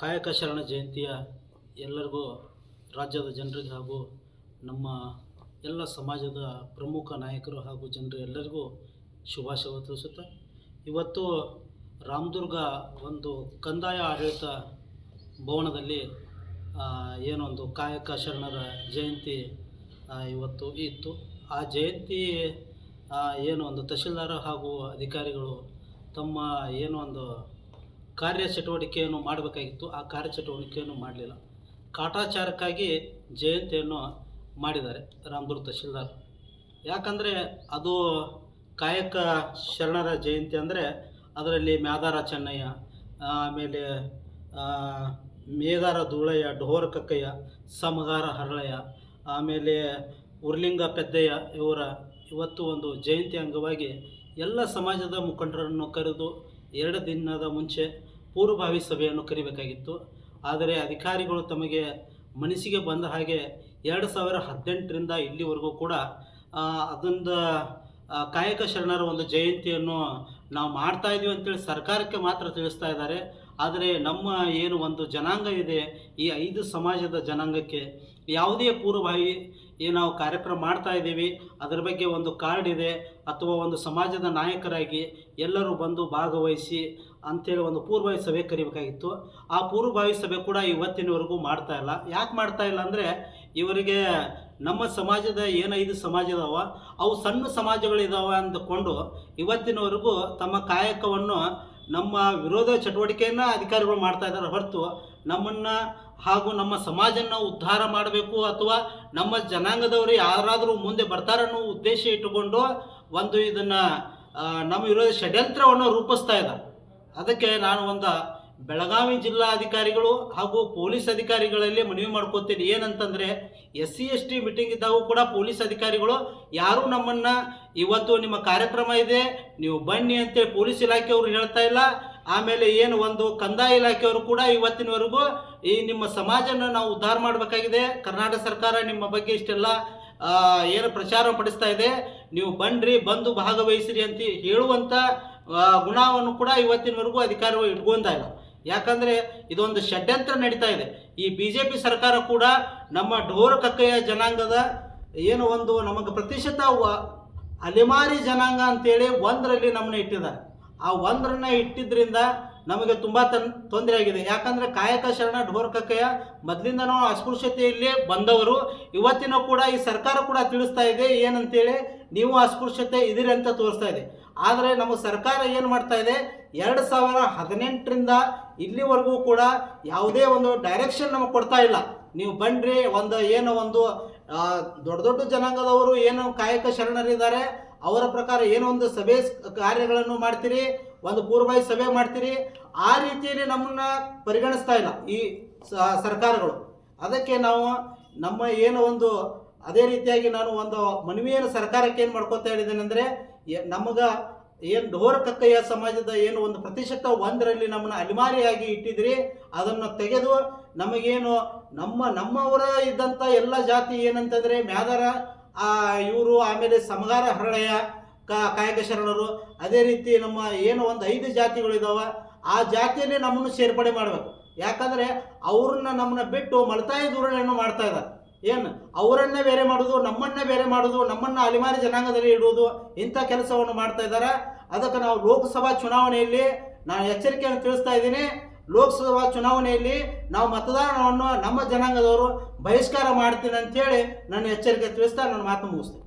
ಕಾಯಕ ಶರಣ ಜಯಂತಿಯ ಎಲ್ಲರಿಗೂ, ರಾಜ್ಯದ ಜನರಿಗೆ ಹಾಗೂ ನಮ್ಮ ಎಲ್ಲ ಸಮಾಜದ ಪ್ರಮುಖ ನಾಯಕರು ಹಾಗೂ ಜನರು ಎಲ್ಲರಿಗೂ ಶುಭಾಶಯ ತಿಳಿಸುತ್ತಾ. ಇವತ್ತು ರಾಮದುರ್ಗ ಒಂದು ಕಂದಾಯ ಆಡಳಿತ ಭವನದಲ್ಲಿ ಏನೊಂದು ಕಾಯಕ ಶರಣರ ಜಯಂತಿ ಇವತ್ತು ಇತ್ತು. ಆ ಜಯಂತಿ ಏನು ಒಂದು ತಹಶೀಲ್ದಾರ ಹಾಗೂ ಅಧಿಕಾರಿಗಳು ತಮ್ಮ ಏನೋ ಒಂದು ಕಾರ್ಯಚಟುವಟಿಕೆಯನ್ನು ಮಾಡಬೇಕಾಗಿತ್ತು. ಆ ಕಾರ್ಯಚಟುವಟಿಕೆಯನ್ನು ಮಾಡಲಿಲ್ಲ. ಕಾಟಾಚಾರಕ್ಕಾಗಿ ಜಯಂತಿಯನ್ನು ಮಾಡಿದ್ದಾರೆ ರಾಮದುರ್ಗ ತಹಶೀಲ್ದಾರ್. ಯಾಕಂದರೆ ಅದು ಕಾಯಕ ಶರಣರ ಜಯಂತಿ ಅಂದರೆ ಅದರಲ್ಲಿ ಮ್ಯಾದಾರ ಚೆನ್ನಯ್ಯ, ಆಮೇಲೆ ಮೇದಾರ ಧೂಳಯ್ಯ ಡೋರ ಕಕ್ಕಯ್ಯ, ಸಮಗಾರ ಹರಳಯ್ಯ, ಆಮೇಲೆ ಉರ್ಲಿಂಗ ಪೆದ್ದಯ್ಯ ಇವರ ಇವತ್ತು ಒಂದು ಜಯಂತಿ ಅಂಗವಾಗಿ ಎಲ್ಲ ಸಮಾಜದ ಮುಖಂಡರನ್ನು ಕರೆದು ಎರಡು ದಿನದ ಮುಂಚೆ ಪೂರ್ವಭಾವಿ ಸಭೆಯನ್ನು ಕರಿಬೇಕಾಗಿತ್ತು. ಆದರೆ ಅಧಿಕಾರಿಗಳು ತಮಗೆ ಮನಸ್ಸಿಗೆ ಬಂದ ಹಾಗೆ ಎರಡು ಸಾವಿರ ಹದಿನೆಂಟರಿಂದ ಇಲ್ಲಿವರೆಗೂ ಕೂಡ ಅದೊಂದು ಕಾಯಕ ಶರಣರ ಒಂದು ಜಯಂತಿಯನ್ನು ನಾವು ಮಾಡ್ತಾ ಇದೀವಿ ಅಂತೇಳಿ ಸರ್ಕಾರಕ್ಕೆ ಮಾತ್ರ ತಿಳಿಸ್ತಾ ಇದ್ದಾರೆ. ಆದರೆ ನಮ್ಮ ಏನು ಒಂದು ಜನಾಂಗ ಇದೆ, ಈ ಐದು ಸಮಾಜದ ಜನಾಂಗಕ್ಕೆ ಯಾವುದೇ ಪೂರ್ವಭಾವಿ ಏನು ನಾವು ಕಾರ್ಯಕ್ರಮ ಮಾಡ್ತಾ ಇದ್ದೀವಿ. ಅದರ ಬಗ್ಗೆ ಒಂದು ಕಾರ್ಡ್ ಇದೆ. ಅಥವಾ ಒಂದು ಸಮಾಜದ ನಾಯಕರಾಗಿ ಎಲ್ಲರೂ ಬಂದು ಭಾಗವಹಿಸಿ ಅಂಥೇಳಿ ಒಂದು ಪೂರ್ವಭಾವಿ ಸಭೆ ಕರಿಬೇಕಾಗಿತ್ತು. ಆ ಪೂರ್ವಭಾವಿ ಸಭೆ ಕೂಡ ಇವತ್ತಿನವರೆಗೂ ಮಾಡ್ತಾ ಇಲ್ಲ. ಯಾಕೆ ಮಾಡ್ತಾ ಇಲ್ಲ ಅಂದರೆ ಇವರಿಗೆ ನಮ್ಮ ಸಮಾಜದ ಏನು ಐದು ಸಮಾಜ ಇದಾವೆ ಅವು ಸಣ್ಣ ಸಮಾಜಗಳಿದಾವೆ ಅಂದುಕೊಂಡು ಇವತ್ತಿನವರೆಗೂ ತಮ್ಮ ಕಾಯಕವನ್ನು ನಮ್ಮ ವಿರೋಧ ಚಟುವಟಿಕೆಯನ್ನು ಅಧಿಕಾರಿಗಳು ಮಾಡ್ತಾ ಇದ್ದಾರೆ. ಹೊರತು ನಮ್ಮನ್ನು ಹಾಗೂ ನಮ್ಮ ಸಮಾಜನ ಉದ್ಧಾರ ಮಾಡಬೇಕು ಅಥವಾ ನಮ್ಮ ಜನಾಂಗದವರು ಯಾರಾದರೂ ಮುಂದೆ ಬರ್ತಾರೆ ಅನ್ನೋ ಉದ್ದೇಶ ಇಟ್ಟುಕೊಂಡು ಒಂದು ಇದನ್ನು ನಮ್ಮ ವಿರೋಧ ಷಡ್ಯಂತ್ರವನ್ನು ರೂಪಿಸ್ತಾ ಇದ್ದಾರೆ. ಅದಕ್ಕೆ ನಾನು ಒಂದು ಬೆಳಗಾವಿ ಜಿಲ್ಲಾಧಿಕಾರಿಗಳು ಹಾಗೂ ಪೊಲೀಸ್ ಅಧಿಕಾರಿಗಳಲ್ಲಿ ಮನವಿ ಮಾಡ್ಕೋತೀನಿ. ಏನಂತಂದರೆ, S C, S T meeting ಇದ್ದಾಗೂ ಕೂಡ ಪೊಲೀಸ್ ಅಧಿಕಾರಿಗಳು ಯಾರು ನಮ್ಮನ್ನು ಇವತ್ತು ನಿಮ್ಮ ಕಾರ್ಯಕ್ರಮ ಇದೆ, ನೀವು ಬನ್ನಿ ಅಂತೇಳಿ ಪೊಲೀಸ್ ಇಲಾಖೆಯವರು ಹೇಳ್ತಾ ಇಲ್ಲ. ಆಮೇಲೆ ಏನು ಒಂದು ಕಂದಾಯ ಇಲಾಖೆಯವರು ಕೂಡ ಇವತ್ತಿನವರೆಗೂ ಈ ನಿಮ್ಮ ಸಮಾಜನ ನಾವು ಉದ್ಧಾರ ಮಾಡಬೇಕಾಗಿದೆ. ಕರ್ನಾಟಕ ಸರ್ಕಾರ ನಿಮ್ಮ ಬಗ್ಗೆ ಇಷ್ಟೆಲ್ಲ ಏನು ಪ್ರಚಾರ ಪಡಿಸ್ತಾ ಇದೆ? ನೀವು ಬನ್ನಿರಿ ಬಂದು ಭಾಗವಹಿಸಿರಿ ಅಂತ ಹೇಳುವಂಥ ಗುಣವನ್ನು ಕೂಡ ಇವತ್ತಿನವರೆಗೂ ಅಧಿಕಾರಿಗಳು ಇಟ್ಕೊಂತ ಇಲ್ಲ. ಯಾಕಂದರೆ ಇದೊಂದು ಷಡ್ಯಂತ್ರ ನಡೀತಾ ಇದೆ. ಈ ಬಿ ಜೆ ಪಿ ಸರ್ಕಾರ ಕೂಡ ನಮ್ಮ ಢೋರ ಕಕ್ಕೆಯ ಜನಾಂಗದ ಏನು ಒಂದು ನಮಗೆ ಪ್ರತಿಶತ ಅಲೆಮಾರಿ ಜನಾಂಗ ಅಂತೇಳಿ ಒಂದರಲ್ಲಿ ನಮ್ಮನ್ನ ಇಟ್ಟಿದ್ದಾರೆ. ಆ ಒಂದರನ್ನ ಇಟ್ಟಿದ್ರಿಂದ ನಮಗೆ ತುಂಬ ತನ್ ತೊಂದರೆ ಆಗಿದೆ ಯಾಕಂದರೆ ಕಾಯಕ ಶರಣ ಢೋರ್ ಕಕ್ಕಯ್ಯ ಮೊದಲಿಂದ ನಾವು ಅಸ್ಪೃಶ್ಯತೆಯಲ್ಲಿ ಬಂದವರು. ಇವತ್ತಿನ ಕೂಡ ಈ ಸರ್ಕಾರ ಕೂಡ ತಿಳಿಸ್ತಾ ಇದೆ. ಏನಂತೇಳಿ ನೀವು ಅಸ್ಪೃಶ್ಯತೆ ಇದ್ದೀರಿ ಅಂತ ತೋರಿಸ್ತಾ ಇದೆ. ಆದರೆ ನಮ್ಮ ಸರ್ಕಾರ ಏನು ಮಾಡ್ತಾ ಇದೆ? ಎರಡು ಸಾವಿರ ಹದಿನೆಂಟರಿಂದ ಇಲ್ಲಿವರೆಗೂ ಕೂಡ ಯಾವುದೇ ಒಂದು ಡೈರೆಕ್ಷನ್ ನಮಗೆ ಕೊಡ್ತಾ ಇಲ್ಲ. ನೀವು ಬನ್ನಿರಿ ಒಂದು ಏನು ಒಂದು ದೊಡ್ಡ ದೊಡ್ಡ ಜನಾಂಗದವರು ಏನು ಕಾಯಕ ಶರಣರಿದ್ದಾರೆ. ಅವರ ಪ್ರಕಾರ ಏನೋ ಒಂದು ಸಭೆ ಕಾರ್ಯಗಳನ್ನು ಮಾಡ್ತೀರಿ. ಒಂದು ಪೂರ್ವಭಾವಿ ಸಭೆ ಮಾಡ್ತೀರಿ, ಆ ರೀತಿಯಲ್ಲಿ ನಮ್ಮನ್ನ ಪರಿಗಣಿಸ್ತಾ ಇಲ್ಲ ಈ ಸರ್ಕಾರಗಳು. ಅದಕ್ಕೆ ನಾವು ನಮ್ಮ ಏನು ಒಂದು, ಅದೇ ರೀತಿಯಾಗಿ ನಾನು ಒಂದು ಮನವಿಯನ್ನು ಸರ್ಕಾರಕ್ಕೆ ಏನು ಮಾಡ್ಕೋತಾ ಹೇಳಿದ್ದೇನೆ ಅಂದರೆ ನಮಗೆ ಏನು ಢೋರ ಕಕ್ಕಯ್ಯ ಸಮಾಜದ ಏನು ಒಂದು ಪ್ರತಿಶತ ಒಂದರಲ್ಲಿ ನಮ್ಮನ್ನ ಅಲಿಮಾರಿಯಾಗಿ ಇಟ್ಟಿದ್ರಿ, ಅದನ್ನು ತೆಗೆದು ನಮಗೇನು ನಮ್ಮ, ನಮ್ಮವರ ಇದ್ದಂಥ ಎಲ್ಲ ಜಾತಿ ಏನಂತಂದರೆ ಮ್ಯಾದರ ಇವರು ಆಮೇಲೆ ಸಮಗಾರ ಹರಳಯ್ಯ ಕಾ ಕಾಯಕ ಶರಣರು ಅದೇ ರೀತಿ ನಮ್ಮ ಏನು ಒಂದು ಐದು ಜಾತಿಗಳಿದಾವೆ ಆ ಜಾತಿಯಲ್ಲಿ ನಮ್ಮನ್ನು ಸೇರ್ಪಡೆ ಮಾಡಬೇಕು. ಯಾಕಂದರೆ ಅವ್ರನ್ನ ನಮ್ಮನ್ನ ಬಿಟ್ಟು ಮಲತಾಯ ಧೋರಣೆಯನ್ನು ಮಾಡ್ತಾ ಇದ್ದಾರೆ. ಏನು? ಅವರನ್ನೇ ಬೇರೆ ಮಾಡೋದು, ನಮ್ಮನ್ನೇ ಬೇರೆ ಮಾಡೋದು, ನಮ್ಮನ್ನು ಅಲಿಮಾರಿ ಜನಾಂಗದಲ್ಲಿ ಇಡುವುದು, ಇಂಥ ಕೆಲಸವನ್ನು ಮಾಡ್ತಾ ಇದ್ದಾರೆ. ಅದಕ್ಕೆ ನಾವು ಲೋಕಸಭಾ ಚುನಾವಣೆಯಲ್ಲಿ, ನಾನು ಎಚ್ಚರಿಕೆಯನ್ನು ತಿಳಿಸ್ತಾ ಇದ್ದೀನಿ, ಲೋಕಸಭಾ ಚುನಾವಣೆಯಲ್ಲಿ ನಾವು ಮತದಾನವನ್ನು ನಮ್ಮ ಜನಾಂಗದವರು ಬಹಿಷ್ಕಾರ ಮಾಡ್ತೀನಿ ಅಂತೇಳಿ ನನ್ನ ಎಚ್ಚರಿಕೆ ತಿಳಿಸ್ತಾ ನನ್ನ ಮಾತು ಮುಗಿಸ್ತೀನಿ.